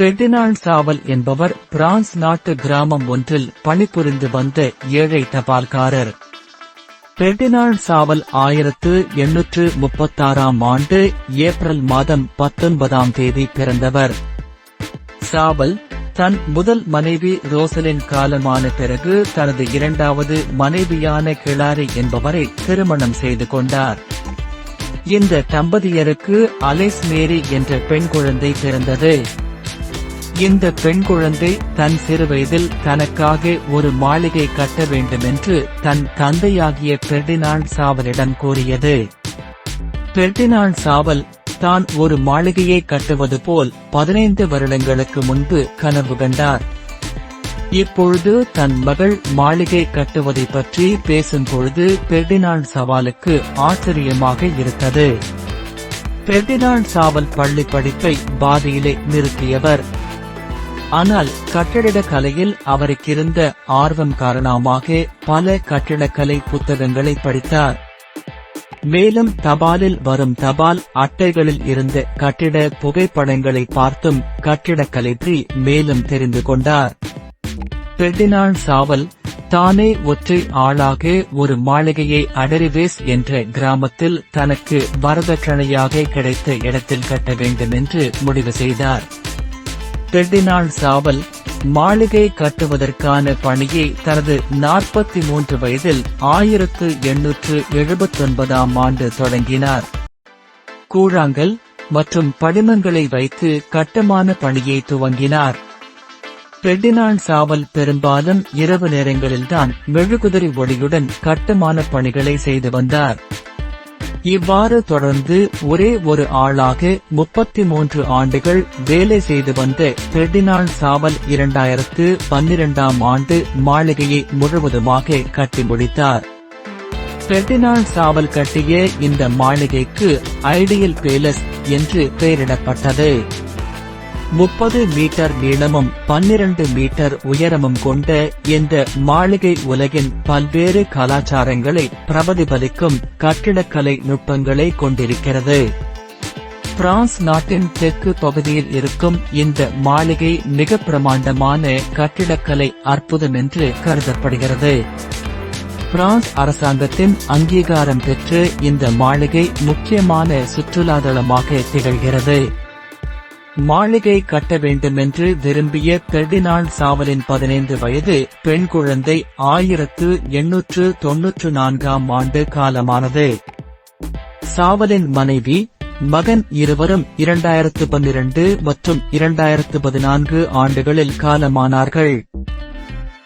Ferdinand சாவல் என்பவர் France நாட்டு கிராமம் ஒன்றில் பணிபுரிந்து வந்த ஏழை தபால்காரர் பெர்டினால் சாவல் ஆயிரத்து எண்ணூற்று முப்பத்தாறாம் ஆண்டு ஏப்ரல் மாதம் பத்தொன்பதாம் தேதி பிறந்தவர். சாவல் தன் முதல் மனைவி ரோசலின் காலமான பிறகு தனது இரண்டாவது மனைவியான கிளாரி என்பவரை திருமணம் செய்து கொண்டார். இந்த தம்பதியருக்கு அலைஸ் மேரி என்ற பெண் குழந்தை பிறந்தது. இந்த பெண் குழந்தை தன் சிறுவயதில் தனக்காக ஒரு மாளிகை கட்ட வேண்டுமென்று தன் தந்தையாகிய பெர்டினால் சாவலிடம் கூறியது. பெர்டினாண்ட் சாவல் தான் ஒரு மாளிகையை கட்டுவது போல் பதினைந்து வருடங்களுக்கு முன்பு கனவு கண்டார். இப்பொழுது தன் மகள் மாளிகை கட்டுவதை பற்றி பேசும்பொழுது பெர்டினால் சவாலுக்கு ஆச்சரியமாக இருந்தது. பெர்டினாண்ட் சாவல் பள்ளி படிப்பை பாதியிலே நிறுத்தியவர். ஆனால் கட்டிட கலையில் அவருக்கிருந்த ஆர்வம் காரணமாக பல கட்டிடக்கலை புத்தகங்களை படித்தார். மேலும் தபாலில் வரும் தபால் அட்டைகளில் இருந்த கட்டிட புகைப்படங்களை பார்த்தும் கட்டிடக்கலை பற்றி மேலும் தெரிந்து கொண்டார். பெர்டினான் சாவல் தானே ஒற்றை ஆளாக ஒரு மாளிகையை அடரிவேஸ் என்ற கிராமத்தில் தனக்கு வரதட்சணையாக கிடைத்த இடத்தில் கட்ட வேண்டும் என்று முடிவு செய்தார். பெர்டினாண்ட் சாவல் மாளிகை கட்டுவதற்கான பணியை தனது நாற்பத்தி மூன்று வயதில் ஆயிரத்து எண்ணூற்று எழுபத்தொன்பதாம் ஆண்டு தொடங்கினார். கூழாங்கல் மற்றும் படிமங்களை வைத்து கட்டுமான பணியை துவங்கினார். பெர்டினாண்ட் சாவல் பெரும்பாலும் இரவு நேரங்களில்தான் மெழுகுதிரி ஒளியுடன் கட்டுமான பணிகளை செய்து வந்தார். இவ்வாறு தொடர்ந்து ஒரே ஒரு ஆளாக முப்பத்தி மூன்று ஆண்டுகள் வேலை செய்து வந்த பெர்டினால் சாவல் இரண்டாயிரத்து பன்னிரண்டாம் ஆண்டு மாளிகையை முழுவதுமாக கட்டி முடித்தார். பெர்டினால் சாவல் கட்டிய இந்த மாளிகைக்கு ஐடியல் பேலஸ் என்று பெயரிடப்பட்டது. முப்பது மீட்டர் நீளமும் பன்னிரண்டு மீட்டர் உயரமும் கொண்ட இந்த மாளிகை உலகின் பல்வேறு கலாச்சாரங்களை பிரபதிபலிக்கும் கட்டிடக்கலை நுட்பங்களை கொண்டிருக்கிறது. பிரான்ஸ் நாட்டின் தெற்கு பகுதியில் இருக்கும் இந்த மாளிகை மிக பிரமாண்டமான கட்டிடக்கலை அற்புதம் என்று கருதப்படுகிறது. பிரான்ஸ் அரசாங்கத்தின் அங்கீகாரம் பெற்று இந்த மாளிகை முக்கியமான சுற்றுலாதளமாக திகழ்கிறது. மாளிகை கட்ட வேண்டுமென்று விரும்பிய பெர்டினால்ட் சாவலின் பதினைந்து வயது பெண் குழந்தை ஆயிரத்து எண்ணூற்று தொன்னூற்று நான்காம் ஆண்டு காலமானது. சாவலின் மனைவி மகன் இருவரும் இரண்டாயிரத்து பன்னிரண்டு மற்றும் இரண்டாயிரத்து பதினான்கு ஆண்டுகளில் காலமானார்கள்.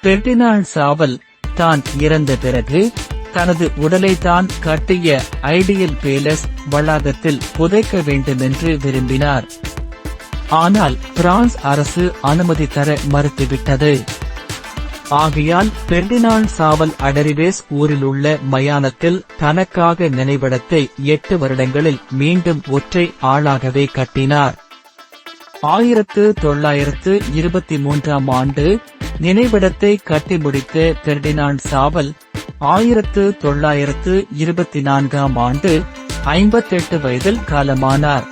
பெர்டினால்ட் சாவல் தான் இறந்த பிறகு தனது உடலை தான் கட்டிய ஐடியல் பேலஸ் வளாகத்தில் புதைக்க வேண்டுமென்று விரும்பினார். ஆனால் பிரான்ஸ் அரசு அனுமதி தர மறுத்துவிட்டது. ஆகையால் பெர்டினான் சாவல் அடரிவேஸ் ஊரில் உள்ள மயானத்தில் தனக்காக நினைவிடத்தை எட்டு வருடங்களில் மீண்டும் ஒற்றை ஆளாகவே கட்டினார். ஆயிரத்து தொள்ளாயிரத்து இருபத்தி மூன்றாம் ஆண்டு நினைவிடத்தை கட்டி முடித்த பெர்டினான் சாவல் ஆயிரத்து தொள்ளாயிரத்து இருபத்தி நான்காம் ஆண்டு ஐம்பத்தெட்டு வயதில் காலமானார்.